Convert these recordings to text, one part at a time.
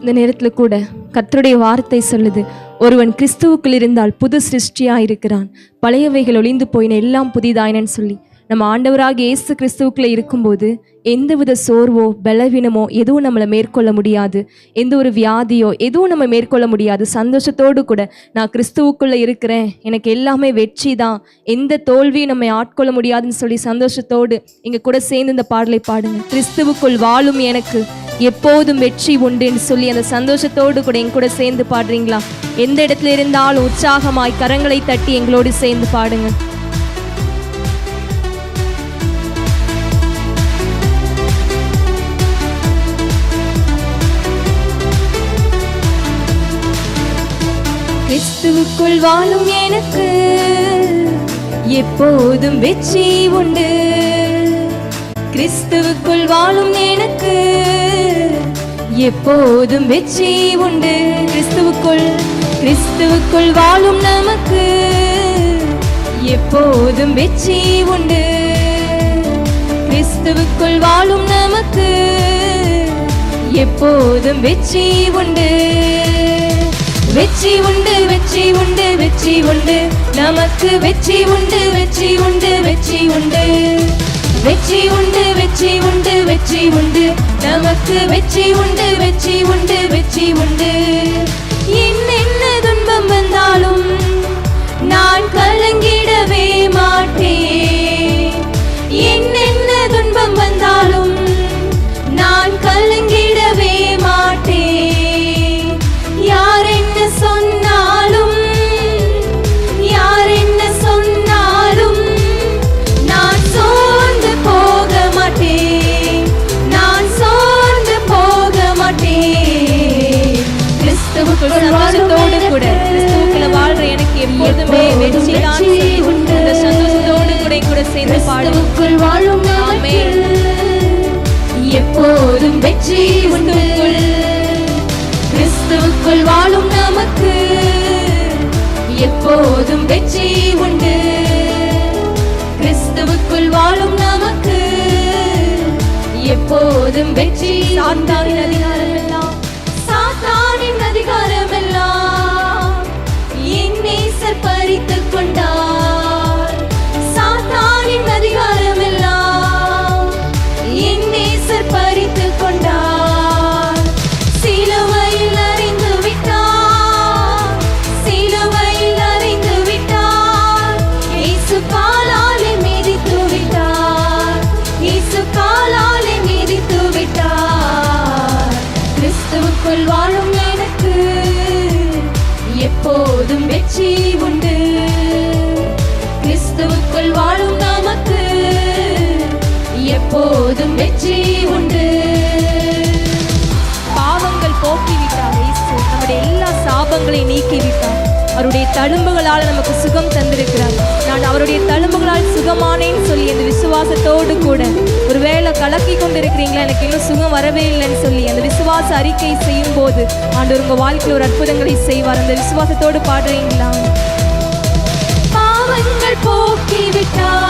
இந்த நேரத்தில் கூட கத்தருடைய வார்த்தை சொல்லுது. ஒருவன் கிறிஸ்துவுக்குள் இருந்தால் புது சிருஷ்டியாக இருக்கிறான் பழையவைகள் ஒளிந்து போயின எல்லாம் புதிதாயினன்னு சொல்லி. நம்ம ஆண்டவராக இயேசு கிறிஸ்துவுக்குள்ள இருக்கும்போது எந்தவித சோர்வோ பலவீனமோ எதுவும் நம்மளை மேற்கொள்ள முடியாது. எந்த ஒரு வியாதியோ எதுவும் நம்ம மேற்கொள்ள முடியாது. சந்தோஷத்தோடு கூட நான் கிறிஸ்துவுக்குள்ளே இருக்கிறேன். எனக்கு எல்லாமே வெற்றி தான். எந்த தோல்வியும் நம்மை ஆட்கொள்ள முடியாதுன்னு சொல்லி சந்தோஷத்தோடு இங்கே கூட சேர்ந்து இந்த பாடலை பாடுங்க. கிறிஸ்துவுக்குள் வாழும் எனக்கு எப்போதும் வெற்றி உண்டுன்னு சொல்லி அந்த சந்தோஷத்தோடு கூட எங்க கூட சேர்ந்து பாடுறீங்களா? எந்த இடத்துல இருந்தாலும் உற்சாகமாய் கரங்களை தட்டி எங்களோடு சேர்ந்து பாடுங்க கிறிஸ்துவுக்குள் வாழும் எனக்கு எப்போதும் வெற்றி உண்டு. கிறிஸ்துவுக்குள் வாழும் எனக்கு எப்போதும் வெற்றி உண்டு. கிறிஸ்துவுக்குள் கிறிஸ்துவுக்குள் வாழும் நமக்கு எப்போதும் வெற்றி உண்டு. கிறிஸ்துவுக்குள் வாழும் நமக்கு எப்போதும் வெற்றி உண்டு. வெற்றி உண்டு வெற்றி உண்டு வெற்றி உண்டு. நமக்கு வெற்றி உண்டு வெற்றி உண்டு வெற்றி உண்டு. வெற்றி உண்டு வெற்றி உண்டு வெற்றி உண்டு. நமக்கு வெற்றி உண்டு வெற்றி உண்டு வெற்றி உண்டு. என் வாழும் சேர்ந்து எப்போதும் வெற்றி உண்டு. கிறிஸ்துவுக்குள் வாழும் நமக்கு எப்போதும் வெற்றி உண்டு. கிறிஸ்துவுக்குள் வாழும் நமக்கு எப்போதும் வெற்றி. சாத்தானின் அதிகாரம் எப்போதும் வெற்றி உண்டு. கிறிஸ்துவுக்குள் வாழும் நமக்கு எப்போதும் வெற்றி உண்டு. பாவங்கள் போக்கிவிட்டார் இயேசு. நம்முடைய எல்லா சாபங்களை நீக்கிவிட்டார். அவருடைய தழும்புகளால் நமக்கு சுகம் தந்திருக்கிறார். நான் அவருடைய தழும்புகளால் சுகமானேன்னு சொல்லி அந்த விசுவாசத்தோடு கூட ஒருவேளை கலக்கி கொண்டிருக்கிறீங்களா? எனக்கு இன்னும் சுகம் வரவே இல்லைன்னு சொல்லி அந்த விசுவாச அறிக்கை செய்யும் போது ஆண்டவர் உங்க வாழ்க்கையில் ஒரு அற்புதங்களை செய்வார். அந்த விசுவாசத்தோடு பாடுறீங்களா? பாவங்கள் போக்கி விட்டார்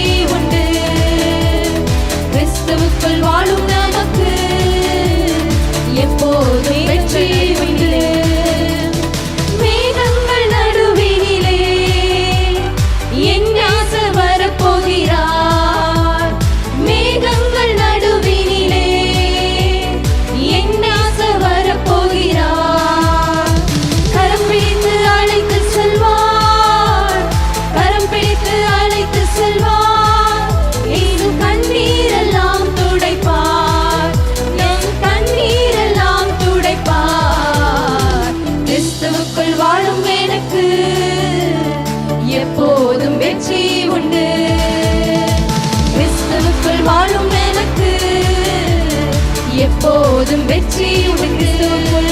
எப்போதும் வெற்றி கிறிஸ்துவுக்குள்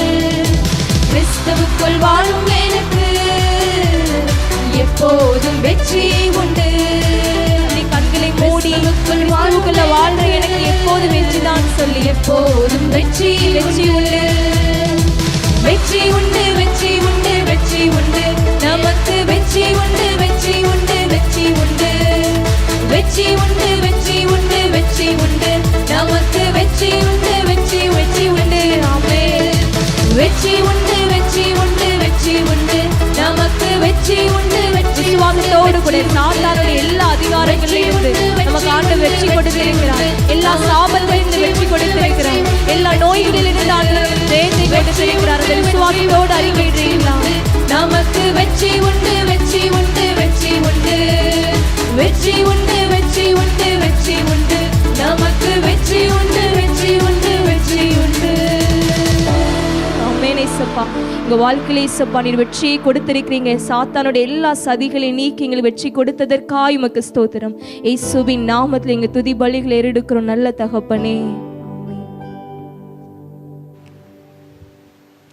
கிறிஸ்துவுக்குள் வாழும் எனக்கு எப்போதும் வெற்றி உண்டு. நீ கண்களை மூடி கிறிஸ்துவுக்குள்ள வாழ்ற எனக்கு எப்போதும் வெற்றிதான் சொல்லி எப்போதும் வெற்றி வெற்றி உண்டு. வெற்றி உண்டு வெற்றி உண்டு வெற்றி உண்டு. நமக்கு வெற்றி உண்டு வெற்றி உண்டு வெற்றி உண்டு. வெற்றி உண்டு வெற்றி உண்டு வெற்றி உண்டு. நமக்கு வெற்றி வெற்றி வெற்றி உண்டு வெற்றி விசுவாசத்தோடு கூட சாத்தானுடைய எல்லா அதிகாரங்களிலும் இருந்து நமக்கு ஆண்டு வெற்றி கொடுத்திருக்கிறார். எல்லா சாபங்களிலிருந்து வெற்றி கொடுத்திருக்கிறார். எல்லா நோய்களிலிருந்து ஆண்டவர் ஜெயத்தை கொடுத்திருக்கிறார். அந்த விசுவாசத்தோடு அறிக்கையிடுகிறார் நமக்கு வெற்றி உண்டு வெற்றி உண்டு உங்கள் உங்க வாழ்க்கையில ஏசப்பா நீர் வெற்றியை கொடுத்திருக்கிறீங்க. சாத்தானுடைய எல்லா சதிகளையும் நீக்கி எங்களுக்கு வெற்றி கொடுத்ததற்காய் உமக்கு ஸ்தோத்திரம். ஏசுவின் நாமத்தில் எங்க துதி பலிகளை எடுக்கிறோம் நல்ல தகப்பனே.